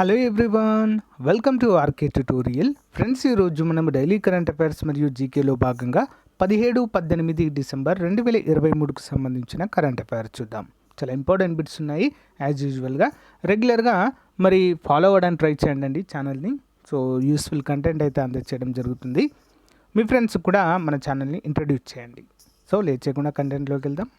Hello everyone welcome to RK tutorial friends ఈరోజు మనం daily current affairs మరియు జీకేలో భాగంగా పదిహేడు పద్దెనిమిది డిసెంబర్ రెండు వేల ఇరవై మూడుకు సంబంధించిన కరెంట్ అఫైర్స్ చూద్దాం. చాలా ఇంపార్టెంట్ బిట్స్ ఉన్నాయి. యాజ్ యూజువల్గా రెగ్యులర్గా మరి ఫాలో అవ్వడానికి ట్రై చేయండి అండి ఛానల్ని సో యూస్ఫుల్ కంటెంట్ అయితే అందచేయడం జరుగుతుంది. మీ ఫ్రెండ్స్ కూడా మన ఛానల్ని ఇంట్రడ్యూస్ చేయండి. సో లేట్ చేయకుండా కంటెంట్లోకి వెళ్దాం.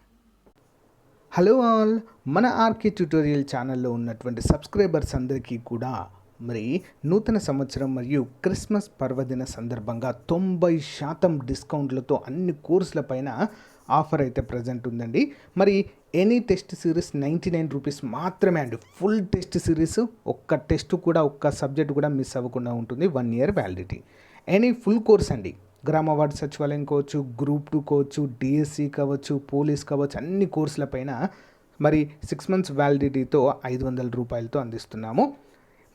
Hello all. మన ఆర్కే ట్యూటోరియల్ ఛానల్లో ఉన్నటువంటి సబ్స్క్రైబర్స్ అందరికీ కూడా మరి నూతన సంవత్సరం మరియు క్రిస్మస్ పర్వదిన సందర్భంగా తొంభై శాతం డిస్కౌంట్లతో అన్ని కోర్సుల పైన ఆఫర్ అయితే ప్రజెంట్ ఉందండి. మరి any test series ninety nine rupees మాత్రమే అండి. ఫుల్ టెస్ట్ సిరీస్ ఒక్క టెస్ట్ కూడా ఒక్క సబ్జెక్ట్ కూడా మిస్ అవ్వకుండా ఉంటుంది. One year validity. Any full course అండి. గ్రామ వార్డు సచివాలయం కావచ్చు గ్రూప్ టూ కావచ్చు డిఎస్సి కావచ్చు పోలీస్ కావచ్చు అన్ని కోర్సుల పైన మరి సిక్స్ మంత్స్ వ్యాలిడిటీతో ఐదు వందల రూపాయలతో అందిస్తున్నాము.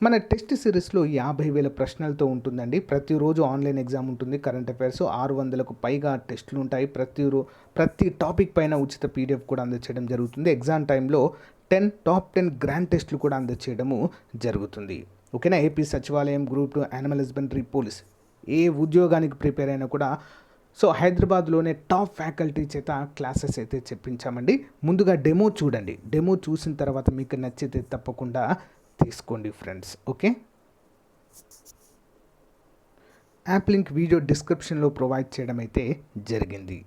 మన టెస్ట్ సిరీస్లో యాభై వేల ప్రశ్నలతో ఉంటుందండి. ప్రతిరోజు ఆన్లైన్ ఎగ్జామ్ ఉంటుంది కరెంట్ అఫైర్స్ ఆరు వందలకు పైగా టెస్టులు ఉంటాయి. ప్రతి రో ప్రతి టాపిక్ పైన ఉచిత పీడిఎఫ్ కూడా అందచేయడం జరుగుతుంది. ఎగ్జామ్ టైంలో టెన్ టాప్ టెన్ గ్రాండ్ టెస్టులు కూడా అందచేయడము జరుగుతుంది. ఓకేనా? ఏపీ సచివాలయం group two animal husbandry police ఏ ఉద్యోగానికి ప్రిపేర్ అయినా కూడా. సో హైదరాబాద్లోనే టాప్ ఫ్యాకల్టీ చేత క్లాసెస్ అయితే చెప్పించామండి. ముందుగా డెమో చూడండి. డెమో చూసిన తర్వాత మీకు నచ్చితే తప్పకుండా తీసుకోండి friends. Okay? App link video డిస్క్రిప్షన్లో ప్రొవైడ్ చేయడం అయితే జరిగింది.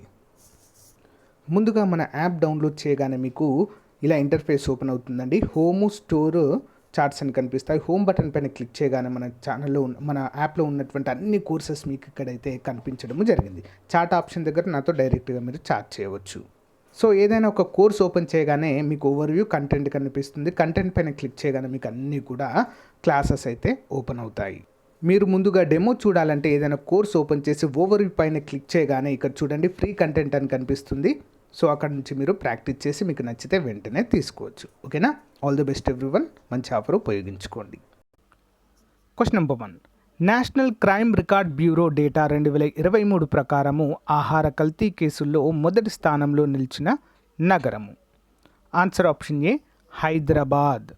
ముందుగా మన యాప్ డౌన్లోడ్ చేయగానే మీకు ఇలా ఇంటర్ఫేస్ ఓపెన్ అవుతుందండి. హోమ్ స్టోర్ చార్ట్స్ అని కనిపిస్తాయి. హోమ్ బటన్ పైన క్లిక్ చేయగానే మన ఛానల్లో ఉన్న మన యాప్లో ఉన్నటువంటి అన్ని కోర్సెస్ మీకు ఇక్కడైతే కనిపించడం జరిగింది. చార్ట్ ఆప్షన్ దగ్గర నాతో డైరెక్ట్గా మీరు చార్ట్ చేయవచ్చు. సో ఏదైనా ఒక కోర్స్ ఓపెన్ చేయగానే మీకు ఓవర్వ్యూ కంటెంట్ కనిపిస్తుంది. కంటెంట్ పైన క్లిక్ చేయగానే మీకు అన్నీ కూడా క్లాసెస్ అయితే ఓపెన్ అవుతాయి. మీరు ముందుగా డెమో చూడాలంటే ఏదైనా కోర్స్ ఓపెన్ చేసి ఓవర్వ్యూ పైన క్లిక్ చేయగానే ఇక్కడ చూడండి ఫ్రీ కంటెంట్ అని కనిపిస్తుంది. సో అక్కడ నుంచి మీరు ప్రాక్టీస్ చేసి మీకు నచ్చితే వెంటనే తీసుకోవచ్చు. ఓకేనా? ఆల్ ది బెస్ట్ ఎవ్రీవన్ మంచి ఆఫర్ ఉపయోగించుకోండి. Question number one national crime record bureau data రెండు వేల ఇరవై మూడు ప్రకారము ఆహార కల్తీ కేసుల్లో మొదటి స్థానంలో నిలిచిన నగరము. ఆన్సర్ ఆప్షన్ ఏ హైదరాబాద్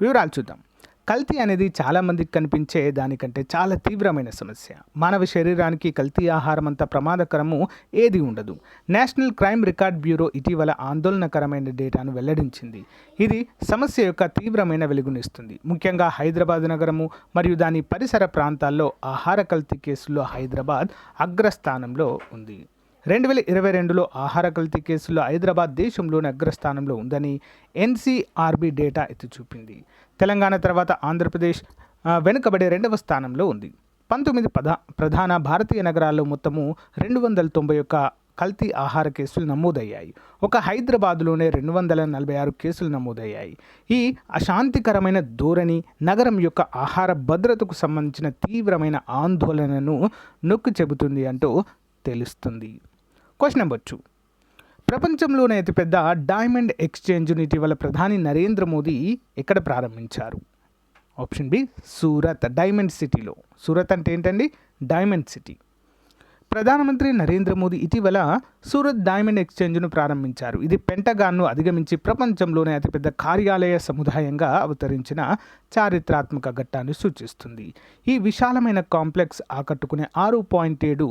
వివరాలు చూద్దాం. కల్తీ అనేది చాలామందికి కనిపించే దానికంటే చాలా తీవ్రమైన సమస్య. మానవ శరీరానికి కల్తీ ఆహారం అంత ప్రమాదకరము ఏది ఉండదు. నేషనల్ క్రైమ్ రికార్డ్ బ్యూరో ఇటీవల ఆందోళనకరమైన డేటాను వెల్లడించింది. ఇది సమస్య యొక్క తీవ్రమైన వెలుగునిస్తుంది. ముఖ్యంగా హైదరాబాద్ నగరము మరియు దాని పరిసర ప్రాంతాల్లో ఆహార కల్తీ కేసుల్లో హైదరాబాద్ అగ్రస్థానంలో ఉంది. రెండు వేల ఇరవై రెండులో ఆహార కల్తీ కేసుల్లో హైదరాబాద్ దేశంలోని అగ్రస్థానంలో ఉందని ఎన్సీఆర్బీ డేటా ఎత్తి చూపింది తెలంగాణ తర్వాత ఆంధ్రప్రదేశ్ వెనుకబడే రెండవ స్థానంలో ఉంది. పంతొమ్మిది పద ప్రధాన భారతీయ నగరాల్లో మొత్తము రెండు వందల తొంభై ఒక్క కల్తీ ఆహార కేసులు నమోదయ్యాయి. ఒక హైదరాబాద్లోనే రెండు వందల నలభై ఆరు కేసులు నమోదయ్యాయి. ఈ అశాంతికరమైన ధోరణి నగరం యొక్క ఆహార భద్రతకు సంబంధించిన తీవ్రమైన ఆందోళనను నొక్కి చెబుతుంది అంటూ తెలుస్తుంది. Question number two. ప్రపంచంలోనే అతిపెద్ద డైమండ్ ఎక్స్చేంజ్ను ఇటీవల ప్రధాని నరేంద్ర మోదీ ఎక్కడ ప్రారంభించారు? ఆప్షన్ బి సూరత్ డైమండ్ సిటీలో. సూరత్ అంటే ఏంటండి? Diamond city. ప్రధానమంత్రి నరేంద్ర మోదీ ఇటీవల సూరత్ డైమండ్ ఎక్స్చేంజ్ను ప్రారంభించారు. ఇది పెంటగాన్ను అధిగమించి ప్రపంచంలోనే అతిపెద్ద కార్యాలయ సముదాయంగా అవతరించిన చారిత్రాత్మక ఘట్టాన్ని సూచిస్తుంది. ఈ విశాలమైన కాంప్లెక్స్ ఆకట్టుకునే ఆరు పాయింట్ ఏడు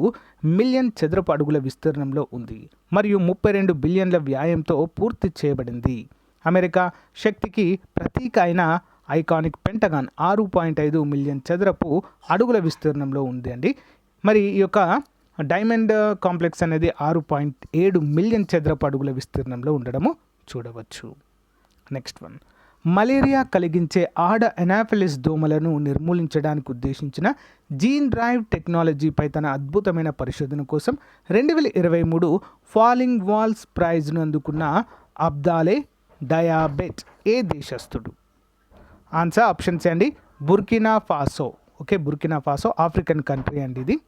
మిలియన్ చదరపు అడుగుల విస్తీర్ణంలో ఉంది మరియు ముప్పై రెండు బిలియన్ల వ్యాయంతో పూర్తి చేయబడింది. అమెరికా శక్తికి ప్రతీక అయిన ఐకానిక్ పెంటగాన్ ఆరు పాయింట్ ఐదు మిలియన్ చదరపు అడుగుల విస్తీర్ణంలో ఉంది అండి. మరి ఈ యొక్క డైమండ్ కాంప్లెక్స్ అనేది ఆరు పాయింట్ ఏడు మిలియన్ చదరపు అడుగుల విస్తీర్ణంలో ఉండడము చూడవచ్చు. Next one. మలేరియా కలిగించే ఆడ ఎనాఫిలిస్ దోమలను నిర్మూలించడానికి ఉద్దేశించిన జీన్ డ్రైవ్ టెక్నాలజీపై తన అద్భుతమైన పరిశోధన కోసం రెండు వేల ఇరవై మూడు ఫాలింగ్ వాల్స్ ప్రైజ్ను అందుకున్న అబ్దాలే డయాబెట్ ఏ దేశస్థుడు? ఆన్సర్ ఆప్షన్స్ అండి Burkina Faso. Okay Burkina Faso African country అండి ఇది.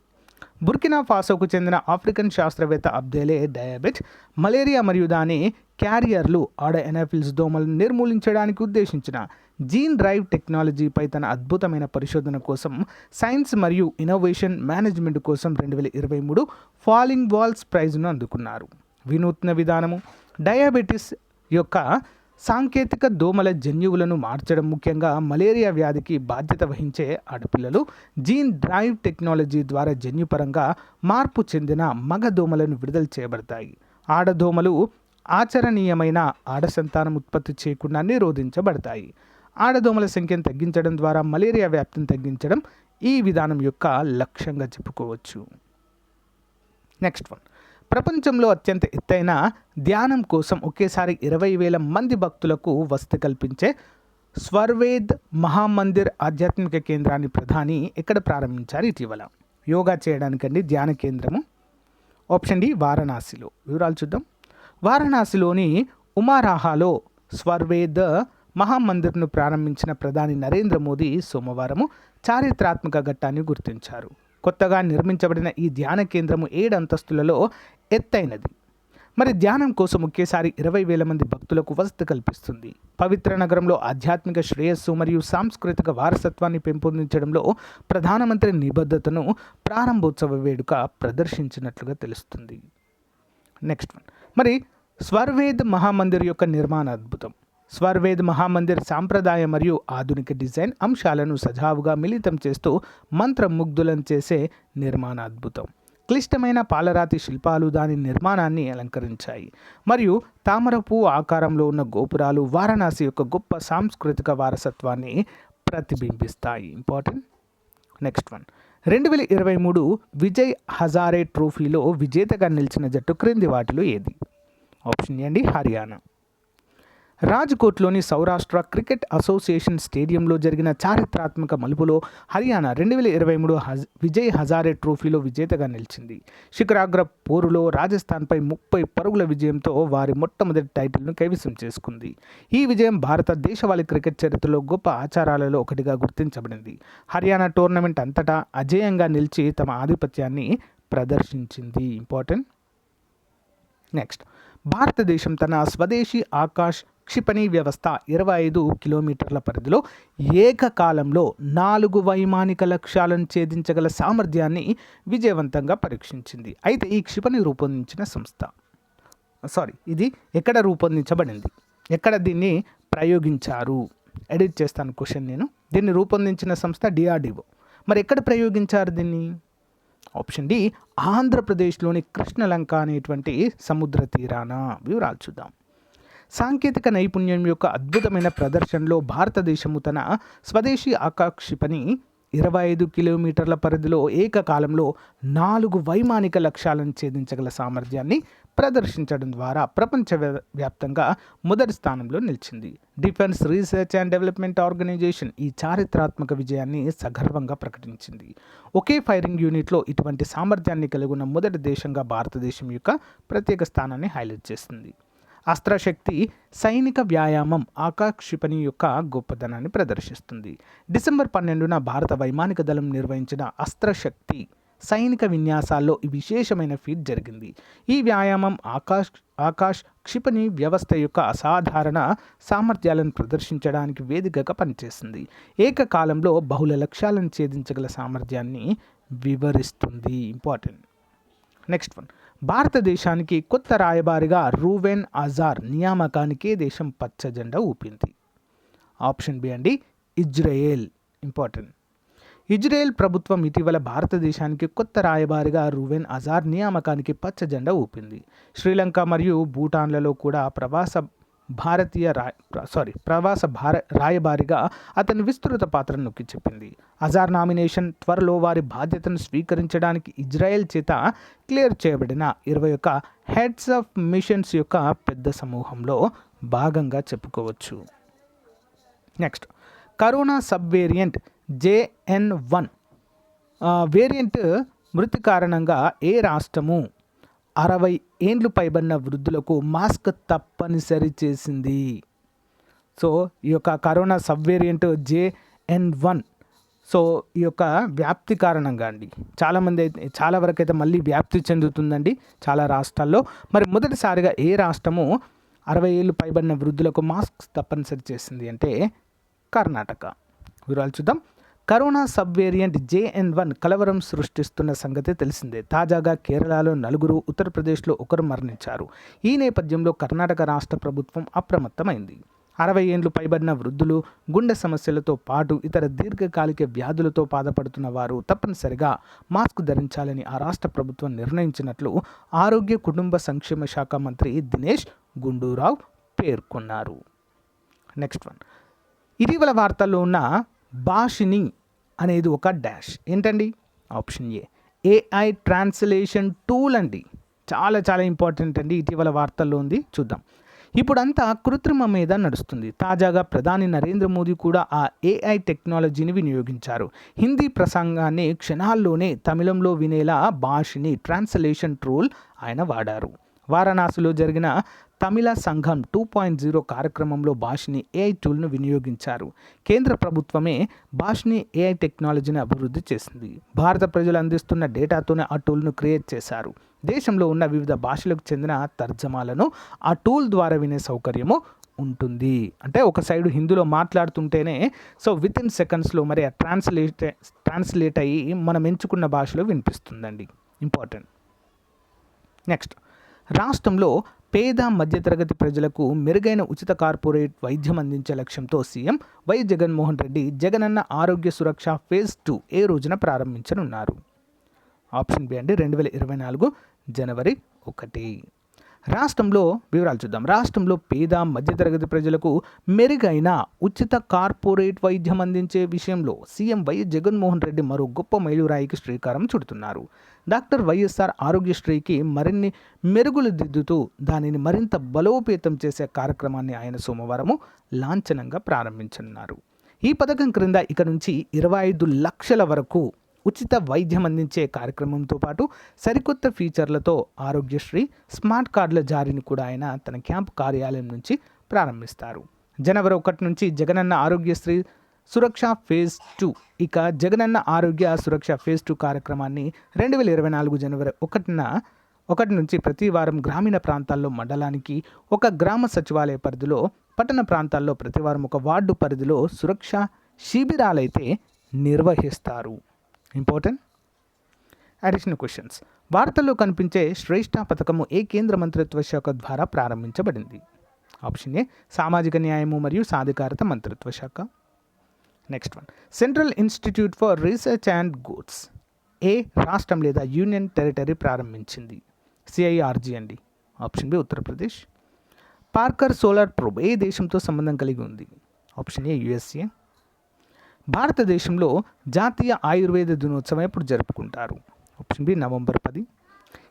బుర్కినా ఫాసోకు చెందిన ఆఫ్రికన్ శాస్త్రవేత్త అబ్దేలే డయాబెట్ మలేరియా మరియు దాని క్యారియర్లు ఆడ ఎనాఫిల్స్ దోమలను నిర్మూలించడానికి ఉద్దేశించిన జీన్ డ్రైవ్ టెక్నాలజీపై తన అద్భుతమైన పరిశోధన కోసం సైన్స్ మరియు ఇన్నోవేషన్ మేనేజ్మెంట్ కోసం రెండు వేల ఇరవై మూడు ఫాలింగ్ వాల్స్ ప్రైజ్ను అందుకున్నారు. వినూత్న విధానము డయాబెటిస్ యొక్క సాంకేతిక దోమల జన్యువులను మార్చడం ముఖ్యంగా మలేరియా వ్యాధికి బాధ్యత వహించే ఆడపిల్లలు జీన్ డ్రైవ్ టెక్నాలజీ ద్వారా జన్యుపరంగా మార్పు చెందిన మగ దోమలను విడుదల చేయబడతాయి. ఆడదోమలు ఆచరణీయమైన ఆడ సంతానం ఉత్పత్తి చేయకుండా నిరోధించబడతాయి. ఆడదోమల సంఖ్యను తగ్గించడం ద్వారా మలేరియా వ్యాప్తిని తగ్గించడం ఈ విధానం యొక్క లక్ష్యంగా చెప్పుకోవచ్చు. Next one. ప్రపంచంలో అత్యంత ఎత్తైన ధ్యానం కోసం ఒకేసారి ఇరవై వేల మంది భక్తులకు వసతి కల్పించే స్వర్వేద్ మహామందిర్ ఆధ్యాత్మిక కేంద్రాన్ని ప్రధాని ఎక్కడ ప్రారంభించారు? ఇటీవల యోగా చేయడానికండి ధ్యాన కేంద్రము. ఆప్షన్ డి వారణాసిలో. వివరాలు చూద్దాం. వారణాసిలోని ఉమారాహాలో స్వర్వేద్ మహామందిర్ను ప్రారంభించిన ప్రధాని నరేంద్ర మోదీ సోమవారము చారిత్రాత్మక ఘట్టాన్ని గుర్తించారు. కొత్తగా నిర్మించబడిన ఈ ధ్యాన కేంద్రము ఏడు అంతస్తులలో ఎత్తైనది. మరి ధ్యానం కోసం ఒకేసారి ఇరవై వేల మంది భక్తులకు వసతి కల్పిస్తుంది. పవిత్ర నగరంలో ఆధ్యాత్మిక శ్రేయస్సు మరియు సాంస్కృతిక వారసత్వాన్ని పెంపొందించడంలో ప్రధానమంత్రి నిబద్ధతను ప్రారంభోత్సవ వేడుక ప్రదర్శించినట్లుగా తెలుస్తుంది. Next one. మరి స్వర్వేద్ మహామందిర్ యొక్క నిర్మాణ అద్భుతం. స్వర్వేద్ మహామందిర్ సాంప్రదాయ మరియు ఆధునిక డిజైన్ అంశాలను సజావుగా మిళితం చేస్తూ మంత్రముగ్ధులను చేసే నిర్మాణ అద్భుతం. క్లిష్టమైన పాలరాతి శిల్పాలు దాని నిర్మాణాన్ని అలంకరించాయి. మరియు తామరపు ఆకారంలో ఉన్న గోపురాలు వారణాసి యొక్క గొప్ప సాంస్కృతిక వారసత్వాన్ని ప్రతిబింబిస్తాయి. ఇంపార్టెంట్? Next one. రెండు వేల ఇరవై మూడు విజయ్ హజారే ట్రోఫీలో విజేతగా నిలిచిన జట్టు క్రింది వాటిలో ఏది? ఆప్షన్ ఏ అండి హర్యానా. రాజ్కోట్లోని సౌరాష్ట్ర క్రికెట్ అసోసియేషన్ స్టేడియంలో జరిగిన చారిత్రాత్మక మలుపులో హర్యానా రెండు వేల ఇరవై మూడు హజ్ విజయ్ హజారే ట్రోఫీలో విజేతగా నిలిచింది. శిఖరాగ్ర పోరులో రాజస్థాన్పై ముప్పై పరుగుల విజయంతో వారి మొట్టమొదటి టైటిల్ను కైవసం చేసుకుంది. ఈ విజయం భారత దేశవాళి క్రికెట్ చరిత్రలో గొప్ప ఆచారాలలో ఒకటిగా గుర్తించబడింది. హర్యానా టోర్నమెంట్ అంతటా అజేయంగా నిలిచి తమ ఆధిపత్యాన్ని ప్రదర్శించింది. ఇంపార్టెంట్? నెక్స్ట్. భారతదేశం తన స్వదేశీ ఆకాశ్ క్షిపణి వ్యవస్థ ఇరవై ఐదు కిలోమీటర్ల పరిధిలో ఏకకాలంలో నాలుగు వైమానిక లక్ష్యాలను ఛేదించగల సామర్థ్యాన్ని విజయవంతంగా పరీక్షించింది. అయితే ఈ క్షిపణి రూపొందించిన సంస్థ సారీ ఇది ఎక్కడ రూపొందించబడింది? ఎక్కడ దీన్ని ప్రయోగించారు? ఎడిట్ చేస్తాను క్వశ్చన్ నేను. దీన్ని రూపొందించిన సంస్థ డిఆర్డిఓ. మరి ఎక్కడ ప్రయోగించారు దీన్ని? ఆప్షన్ డి ఆంధ్రప్రదేశ్లోని కృష్ణలంక అనేటువంటి సముద్ర తీరాన. వివరాలు చూద్దాం. సాంకేతిక నైపుణ్యం యొక్క అద్భుతమైన ప్రదర్శనలో భారతదేశము తన స్వదేశీ ఆకాక్షిపని ఇరవై ఐదు కిలోమీటర్ల పరిధిలో ఏకకాలంలో నాలుగు వైమానిక లక్ష్యాలను ఛేదించగల సామర్థ్యాన్ని ప్రదర్శించడం ద్వారా ప్రపంచ వ్యాప్తంగా మొదటి స్థానంలో నిలిచింది. Defence research and development organisation ఈ చారిత్రాత్మక విజయాన్ని సగర్వంగా ప్రకటించింది. ఒకే ఫైరింగ్ యూనిట్లో ఇటువంటి సామర్థ్యాన్ని కలిగి ఉన్న మొదటి దేశంగా భారతదేశం యొక్క ప్రత్యేక స్థానాన్ని హైలైట్ చేస్తుంది అస్త్రశక్తి సైనిక వ్యాయామం ఆకాక్షిపణి యొక్క గొప్పదనాన్ని ప్రదర్శిస్తుంది. డిసెంబర్ పన్నెండున భారత వైమానిక దళం నిర్వహించిన అస్త్రశక్తి సైనిక విన్యాసాల్లో ఈ విశేషమైన ఫీట్ జరిగింది. ఈ వ్యాయామం ఆకాశ్ ఆకాశ్ క్షిపణి వ్యవస్థ యొక్క అసాధారణ సామర్థ్యాలను ప్రదర్శించడానికి వేదికగా పనిచేస్తుంది ఏకకాలంలో బహుళ లక్ష్యాలను ఛేదించగల సామర్థ్యాన్ని వివరిస్తుంది. ఇంపార్టెంట్. Next one. భారతదేశానికి కొత్త రాయబారిగా రూవెన్ అజార్ నియామకానికి దేశం పచ్చజెండా ఊపింది. ఆప్షన్ బి అండి ఇజ్రాయేల్. ఇంపార్టెంట్. ఇజ్రాయెల్ ప్రభుత్వం ఇటీవల భారతదేశానికి కొత్త రాయబారిగా రూవెన్ అజార్ నియామకానికి పచ్చజెండా ఊపింది. శ్రీలంక మరియు భూటాన్లలో కూడా ప్రవాస భారతీయ రా సారీ ప్రవాస భార రాయబారిగా అతని విస్తృత పాత్రను నొక్కి చెప్పింది. అజార్ నామినేషన్ త్వరలో వారి బాధ్యతను స్వీకరించడానికి ఇజ్రాయెల్ చేత క్లియర్ చేయబడిన ఇరవై ఒక్క హెడ్స్ ఆఫ్ మిషన్స్ యొక్క పెద్ద సమూహంలో భాగంగా చెప్పుకోవచ్చు. Next corona sub variant JN one variant మృతి కారణంగా ఏ రాష్ట్రము అరవై ఏండ్లు పైబడిన వృద్ధులకు మాస్క్ తప్పనిసరి చేసింది. సో ఈ యొక్క corona sub variant JN one. So ఈ యొక్క వ్యాప్తి కారణంగా అండి. చాలామంది అయితే చాలా వరకు అయితే మళ్ళీ వ్యాప్తి చెందుతుందండి చాలా రాష్ట్రాల్లో. మరి మొదటిసారిగా ఏ రాష్ట్రము అరవై ఏళ్ళు పైబడిన వృద్ధులకు మాస్క్ తప్పనిసరి చేసింది అంటే కర్ణాటక. వివరాలు చూద్దాం. Corona sub variant JN one కలవరం సృష్టిస్తున్న సంగతి తెలిసిందే. తాజాగా కేరళలో నలుగురు ఉత్తరప్రదేశ్లో ఒకరు మరణించారు. ఈ నేపథ్యంలో కర్ణాటక రాష్ట్ర ప్రభుత్వం అప్రమత్తమైంది. అరవై ఏండ్లు పైబడిన వృద్ధులు గుండె సమస్యలతో పాటు ఇతర దీర్ఘకాలిక వ్యాధులతో బాధపడుతున్న వారు తప్పనిసరిగా మాస్క్ ధరించాలని ఆ రాష్ట్ర ప్రభుత్వం నిర్ణయించినట్లు ఆరోగ్య కుటుంబ సంక్షేమ శాఖ మంత్రి దినేష్ గుండూరావు పేర్కొన్నారు. Next one. ఇటీవల వార్తల్లో ఉన్న భాషిని అనేది ఒక డాష్. ఏంటండి? Option A. AI translation tool అండి. చాలా చాలా ఇంపార్టెంట్ అండి. ఇటీవల వార్తల్లో ఉంది. చూద్దాం. ఇప్పుడంతా కృత్రిమ మీద నడుస్తుంది. తాజాగా ప్రధాని నరేంద్ర మోదీ కూడా ఆ ఏఐ టెక్నాలజీని వినియోగించారు. హిందీ ప్రసంగాన్ని క్షణాల్లోనే తమిళంలో వినేలా భాషని ట్రాన్స్లేషన్ ట్రోల్ ఆయన వాడారు. వారణాసిలో జరిగిన తమిళ సంఘం టూ పాయింట్ జీరో కార్యక్రమంలో భాషిని ఏఐ టూల్ను వినియోగించారు. కేంద్ర ప్రభుత్వమే భాషని ఏఐ టెక్నాలజీని అభివృద్ధి చేసింది. భారత ప్రజలు అందిస్తున్న డేటాతోనే ఆ టూల్ను క్రియేట్ చేశారు. దేశంలో ఉన్న వివిధ భాషలకు చెందిన తర్జమాలను ఆ టూల్ ద్వారా వినే సౌకర్యము ఉంటుంది. అంటే ఒక సైడ్ హిందీలో మాట్లాడుతుంటేనే సో విత్ ఇన్ సెకండ్స్లో మరి ఆ ట్రాన్స్లేట్ ట్రాన్స్లేట్ అయ్యి మనం ఎంచుకున్న భాషలో వినిపిస్తుందండి. ఇంపార్టెంట్ నెక్స్ట్ రాష్ట్రంలో పేద మధ్యతరగతి ప్రజలకు మెరుగైన ఉచిత కార్పొరేట్ వైద్యం అందించే లక్ష్యంతో CM Y Jaganmohan Reddy Jagananna Arogya Suraksha phase two ఏ రోజున ప్రారంభించనున్నారు. ఆప్షన్ బి అండి రెండు వేల ఇరవై నాలుగు జనవరి ఒకటి. రాష్ట్రంలో వివరాలు చూద్దాం. రాష్ట్రంలో పేద మధ్యతరగతి ప్రజలకు మెరుగైన ఉచిత కార్పొరేట్ వైద్యం అందించే విషయంలో సీఎం వైఎస్ జగన్మోహన్ రెడ్డి మరో గొప్ప మైలురాయికి శ్రీకారం చుడుతున్నారు. డాక్టర్ వైఎస్ఆర్ ఆరోగ్యశ్రీకి మరిన్ని మెరుగులు దిద్దుతూ దానిని మరింత బలోపేతం చేసే కార్యక్రమాన్ని ఆయన సోమవారము లాంఛనంగా ప్రారంభించనున్నారు. ఈ పథకం క్రింద ఇక నుంచి ఇరవై ఐదు లక్షల వరకు ఉచిత వైద్యం అందించే కార్యక్రమంతో పాటు సరికొత్త ఫీచర్లతో ఆరోగ్యశ్రీ స్మార్ట్ కార్డుల జారీని కూడా ఆయన తన క్యాంప్ కార్యాలయం నుంచి ప్రారంభిస్తారు. జనవరి ఒకటి నుంచి జగనన్న ఆరోగ్యశ్రీ సురక్ష ఫేజ్ టూ ఇక జగనన్న ఆరోగ్య సురక్ష ఫేజ్ టూ కార్యక్రమాన్ని రెండు వేల ఇరవై నాలుగు జనవరి ఒకటిన ఒకటి నుంచి ప్రతి వారం గ్రామీణ ప్రాంతాల్లో మండలానికి ఒక గ్రామ సచివాలయ పరిధిలో పట్టణ ప్రాంతాల్లో ప్రతి వారం ఒక వార్డు పరిధిలో సురక్ష శిబిరాలైతే నిర్వహిస్తారు. ఇంపార్టెంట్ అడిషనల్ క్వశ్చన్స్ వార్తల్లో కనిపించే శ్రేష్ఠ పథకము ఏ కేంద్ర మంత్రిత్వ శాఖ ద్వారా ప్రారంభించబడింది? ఆప్షన్ ఏ సామాజిక న్యాయము మరియు సాధికారత మంత్రిత్వ శాఖ. Next one central institute for research and goods ఏ రాష్ట్రం లేదా యూనియన్ టెరిటరీ ప్రారంభించింది? సిఐఆర్జీ అండి. Option B Uttar Pradesh. Parker solar probe ఏ దేశంతో సంబంధం కలిగి ఉంది? ఆప్షన్ ఏ యుఎస్ఏ భారతదేశంలో జాతీయ ఆయుర్వేద దినోత్సవం ఎప్పుడు జరుపుకుంటారు? ఆప్షన్ బి నవంబర్ పది.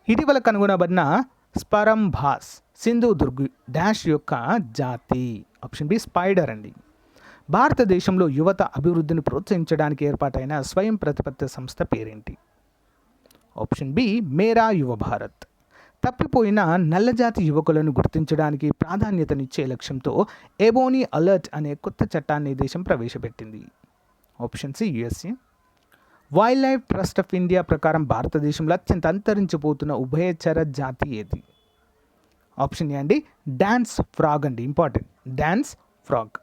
ఇటీవల కనుగొనబడిన స్పరంభాస్ సింధు దుర్గ్ డాష్ యొక్క జాతి. ఆప్షన్ బి స్పైడర్ అండి. భారతదేశంలో యువత అభివృద్ధిని ప్రోత్సహించడానికి ఏర్పాటైన స్వయం ప్రతిపత్తి సంస్థ పేరేంటి? ఆప్షన్ బి మేరా యువ భారత్. తప్పిపోయిన నల్లజాతి యువకులను గుర్తించడానికి ప్రాధాన్యతనిచ్చే లక్ష్యంతో ఎబోనీ అలర్ట్ అనే కొత్త చట్టాన్ని దేశం ప్రవేశపెట్టింది. Option C USA wild life trust of India ప్రకారం భారతదేశంలో అత్యంత అంతరించిపోతున్న ఉభయచర జాతి ఏది? ఆప్షన్ ఏ అండి డ్యాన్స్ ఫ్రాగ్ అండి ఇంపార్టెంట్ డ్యాన్స్ ఫ్రాగ్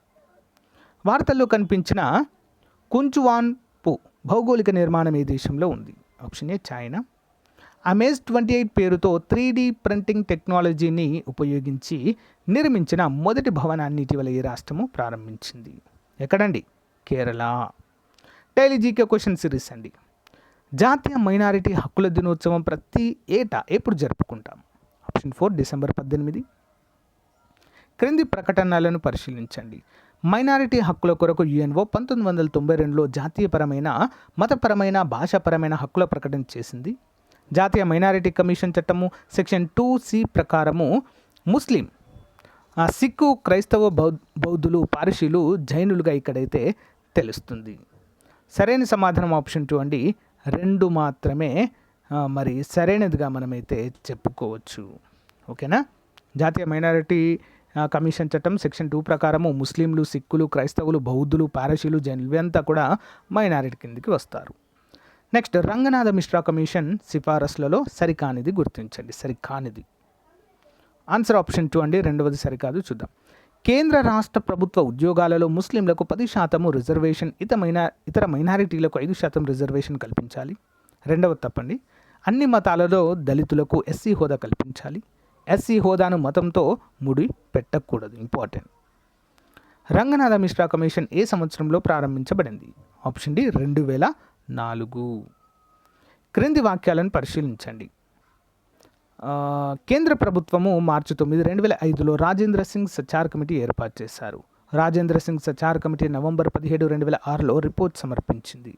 వార్తల్లో కనిపించిన కుంచువాన్ పూ భౌగోళిక నిర్మాణం ఏ దేశంలో ఉంది? Option A China Amaze twenty eight పేరుతో త్రీ డి ప్రింటింగ్ టెక్నాలజీని ఉపయోగించి నిర్మించిన మొదటి భవనాన్ని ఇటీవల ఈ రాష్ట్రము ప్రారంభించింది. ఎక్కడండి? Kerala. Daily GK question series అండి. జాతీయ మైనారిటీ హక్కుల దినోత్సవం ప్రతి ఏటా ఎప్పుడు జరుపుకుంటాం? ఆప్షన్ ఫోర్ డిసెంబర్ పద్దెనిమిది. క్రింది ప్రకటనలను పరిశీలించండి. మైనారిటీ హక్కుల కొరకు యుఎన్ఓ పంతొమ్మిది వందల తొంభై రెండులో జాతీయపరమైన మతపరమైన భాషాపరమైన హక్కుల ప్రకటన చేసింది. జాతీయ మైనారిటీ కమిషన్ చట్టము సెక్షన్ టూ సి ప్రకారము ముస్లిం ఆ, సిక్కు క్రైస్తవ బౌ- బౌద్ధులు పారసీలు జైనులుగా ఇక్కడైతే తెలుస్తుంది. సరైన సమాధానం ఆప్షన్ టూ అండి. రెండు మాత్రమే మరి సరైనదిగా మనమైతే చెప్పుకోవచ్చు. ఓకేనా? జాతీయ మైనారిటీ కమిషన్ చట్టం సెక్షన్ టూ ప్రకారము ముస్లింలు సిక్కులు క్రైస్తవులు బౌద్ధులు పారసీలు జైనులు ఇవంతా కూడా మైనారిటీ కిందికి వస్తారు. నెక్స్ట్ రంగనాథ మిశ్రా కమిషన్ సిఫారసులలో సరికానిది గుర్తించండి. సరికానిది. ఆన్సర్ ఆప్షన్ టూ అండి. రెండవది సరికాదు. చూద్దాం. కేంద్ర రాష్ట్ర ప్రభుత్వ ఉద్యోగాలలో ముస్లింలకు పది శాతము రిజర్వేషన్ ఇతమైన ఇతర మైనారిటీలకు ఐదు శాతం రిజర్వేషన్ కల్పించాలి. రెండవ తప్పండి. అన్ని మతాలలో దళితులకు ఎస్సీ హోదా కల్పించాలి. ఎస్సీ హోదాను మతంతో ముడి పెట్టకూడదు. ఇంపార్టెంట్. రంగనాథ మిశ్రా కమిషన్ ఏ సంవత్సరంలో ప్రారంభించబడింది? ఆప్షన్ డి రెండు వేల నాలుగు. క్రింది వాక్యాలను పరిశీలించండి. కేంద్ర ప్రభుత్వము మార్చి తొమ్మిది రెండు వేల ఐదులో రాజేంద్ర సింగ్ సచార్ కమిటీ ఏర్పాటు చేశారు. రాజేంద్ర సింగ్ సచార్ కమిటీ నవంబర్ పదిహేడు రెండు వేల ఆరులో రిపోర్ట్ సమర్పించింది.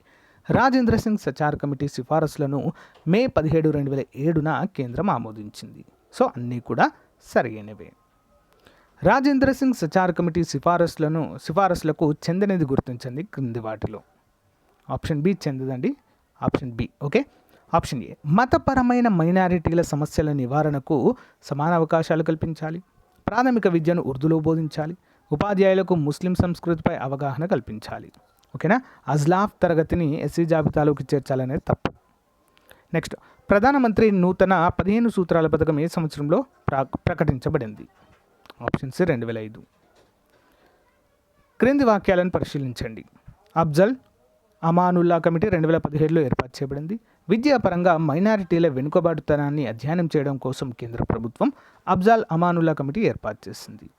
రాజేంద్ర సింగ్ సచార్ కమిటీ సిఫారసులను మే పదిహేడు రెండు వేల ఏడున కేంద్రం ఆమోదించింది. సో అన్నీ కూడా సరైనవే. రాజేంద్ర సింగ్ సచార్ కమిటీ సిఫారసులను సిఫారసులకు చెందనిది గుర్తించండి క్రింది వాటిలో. Option B చెందదండి. Option B okay? Option A మతపరమైన మైనారిటీల సమస్యల నివారణకు సమాన అవకాశాలు కల్పించాలి. ప్రాథమిక విద్యను ఉర్దూలో బోధించాలి. ఉపాధ్యాయులకు ముస్లిం సంస్కృతిపై అవగాహన కల్పించాలి. ఓకేనా? అజ్లాఫ్ తరగతిని ఎస్సీ జాబితాలోకి చేర్చాలనేది తప్పు. నెక్స్ట్ ప్రధానమంత్రి నూతన పదిహేను సూత్రాల పథకం ఏ సంవత్సరంలో ప్రకటించబడింది? ఆప్షన్ సి రెండు వేల ఐదు. క్రింది వాక్యాలను పరిశీలించండి. అఫ్జల్ అమానుల్లా కమిటీ రెండు వేల పదిహేడులో ఏర్పాటు చేయబడింది. విద్యాపరంగా మైనారిటీల వెనుకబాటుతనాన్ని అధ్యయనం చేయడం కోసం కేంద్ర ప్రభుత్వం అబ్జాల్ అమానుల్లా కమిటీ ఏర్పాటు చేసింది.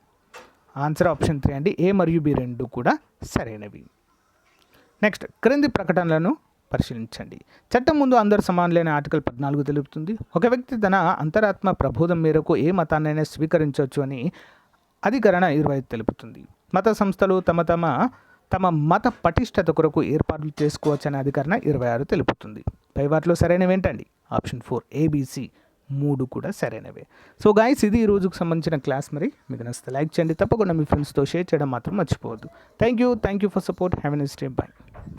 ఆన్సర్ ఆప్షన్ త్రీ అండి. ఏ మరియు బి రెండు కూడా సరైనవి. నెక్స్ట్ క్రింది ప్రకటనలను పరిశీలించండి. చట్టం ముందు అందరు సమానులైన ఆర్టికల్ పద్నాలుగు తెలుపుతుంది. ఒక వ్యక్తి తన అంతరాత్మ ప్రబోధం మేరకు ఏ మతాన్నైనా స్వీకరించవచ్చు అని అధికరణ ఇరవై తెలుపుతుంది. మత సంస్థలు తమ తమ తమ మత పటిష్టత కొరకు ఏర్పాట్లు చేసుకోవచ్చని అధికరణ ఇరవై ఆరు తెలుపుతుంది. పై వాటిలో సరైనవి ఏంటండి ఆప్షన్ ఫోర్ ఏబీసీ మూడు కూడా సరైనవే. సో గాయస్ ఇది ఈ రోజుకు సంబంధించిన క్లాస్ మరి. మీకు నచ్చితే లైక్ చేయండి. తప్పకుండా మీ ఫ్రెండ్స్తో షేర్ చేయడం మాత్రం మర్చిపోవద్దు. Thank you. Thank you for support. Have an day. Bye.